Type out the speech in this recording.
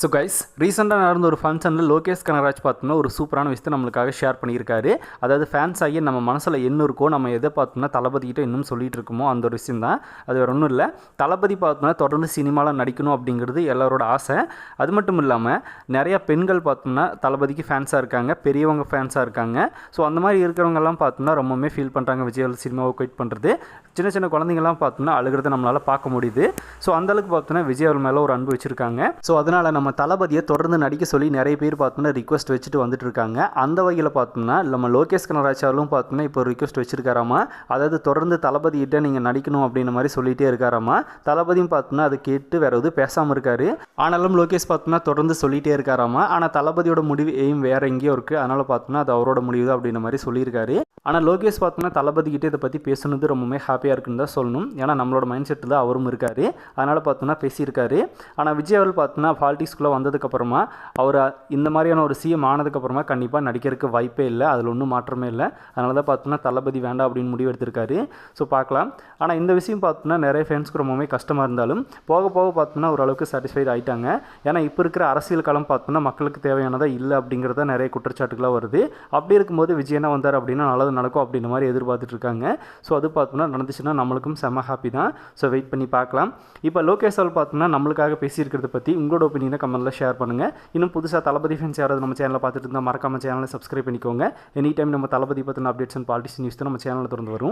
So guys ரீசெண்டாக நடந்த ஒரு ஃபங்க்ஷனில் லோகேஷ் கனகராஜ் பார்த்தோம்னா ஒரு சூப்பரான விஷயத்தை நம்மளுக்காக ஷேர் பண்ணியிருக்காரு. அதாவது ஃபேன்ஸ் ஆகி நம்ம மனசில் என்ன இருக்கோ நம்ம எதை பார்த்தோம்னா தளபதிக்கிட்ட இன்னும் சொல்லிட்டு இருக்கோமோ அந்த ஒரு விஷயம் தான். அது வேறு ஒன்றும் இல்லை. தளபதி பார்த்தோம்னா தொடர்ந்து சினிமாவில் நடிக்கணும் அப்படிங்கிறது எல்லாரோட ஆசை. அது மட்டும் இல்லாமல் நிறையா பெண்கள் பார்த்தோம்னா தளபதிக்கு ஃபேன்ஸாக இருக்காங்க பெரியவங்க ஃபேன்ஸாக இருக்காங்க. ஸோ அந்த மாதிரி இருக்கிறவங்கெல்லாம் பார்த்தோம்னா ரொம்பவுமே ஃபீல் பண்ணுறாங்க விஜய் சினிமாவை குயிட் பண்ணுறது சின்ன சின்ன குழந்தைங்கலாம் பார்த்தோம்னா அழுகிறத நம்மளால் பார்க்க முடியுது. ஸோ அந்தளவுக்கு பார்த்தோம்னா விஜய் அவர் மேலே ஒரு அன்பு வச்சுருக்காங்க. ஸோ அதனால் நம்ம நம்ம தளபதியை தொடர்ந்து நடிக்க சொல்லி நிறைய பேர் பார்த்தோம்னா ரிக்வஸ்ட் வச்சுட்டு வந்துட்டு இருக்காங்க அந்த வகையில் பார்த்தோம்னா நம்ம லோகேஷ் கனராஜாவிலும் பார்த்தோம்னா இப்போ ரிக்வஸ்ட் வச்சிருக்காராமா? அதாவது தொடர்ந்து தளபதிகிட்ட நீங்கள் நடிக்கணும் அப்படின்ற மாதிரி சொல்லிகிட்டே இருக்காராமா? தளபதியும் பார்த்தோம்னா அதை கேட்டு வேற எதுவும் பேசாமல் இருக்காரு. ஆனாலும் லோகேஷ் பார்த்தோம்னா தொடர்ந்து சொல்லிகிட்டே இருக்காராமா? ஆனால் தளபதியோட முடிவு எய்ம் வேற எங்கேயோ இருக்குது அதனால் பார்த்தோம்னா அது அவரோட முடிவு தான் அப்படின்ற மாதிரி சொல்லியிருக்காரு. ஆனால் லோகேஷ் பார்த்தோம்னா தளபதிகிட்டே இதை பற்றி பேசுனது ரொம்பவுமே ஹாப்பியாக இருக்குன்னு தான் சொல்லணும். ஏன்னா நம்மளோட மைண்ட் செட்டில் தான் அவரும் இருக்காரு. அதனால் பார்த்தோம்னா பேசியிருக்காரு. ஆனால் விஜய் அவர்கள் பார்த்தோம்னா ஆஃபீஸ்க்குள்ளே வந்ததுக்கப்புறமா அவர் இந்த மாதிரியான ஒரு சிஎம் ஆனதுக்கப்புறமா கண்டிப்பாக நடிக்கிறதுக்கு வாய்ப்பே இல்லை. அதில் ஒன்றும் மாற்றமே இல்லை. அதனால தான் பார்த்தோம்னா தளபதி வேண்டாம் அப்படின்னு முடிவு எடுத்திருக்காரு. ஸோ பார்க்கலாம். ஆனால் இந்த விஷயம் பார்த்தோம்னா நிறைய ஃபேன்ஸ்க்கு ரொம்பவே கஷ்டமாக இருந்தாலும் போக போக பார்த்தோம்னா ஓரளவுக்கு சாட்டிஸ்ஃபைட் ஆகிட்டாங்க ஏன்னா இப்போ இருக்கிற அரசியல் காலம் பார்த்தோம்னா மக்களுக்கு தேவையானதாக இல்லை அப்படிங்கிறத நிறைய குற்றச்சாட்டுகளாக வருது. அப்படி இருக்கும்போது விஜயனா வந்தார் அப்படின்னா நல்லது நடக்கும் அப்படின்ற மாதிரி எதிர்பார்த்துட்டு இருக்காங்க. ஸோ அது பார்த்தோம்னா நடந்துச்சுன்னா நம்மளுக்கும் செம ஹாப்பி தான். ஸோ வெயிட் பண்ணி பார்க்கலாம். இப்போ லோகேஷ் பார்த்தோன்னா பார்த்தோம்னா நம்மளுக்காக பேசியிருக்கிறத பற்றி உங்களோட ஒப்பீனியனை கமெண்ட்டில் ஷேர் பண்ணுங்கள் இன்னும் புதுசாக தளபதி ஃபேன்ஸ் யாராவது நம்ம சேனலில் பார்த்துட்டு இருந்தால் மறக்காம சேனலை சப்ஸ்கிரைப் பண்ணிக்கோங்க. எனி டைம் நம்ம தளபதி பற்றின அப்டேட்ஸ் அண்ட் பாலிட்டிக்ஸ் நியூஸ் தான் நம்ம சேனலில் திறந்து வரும்.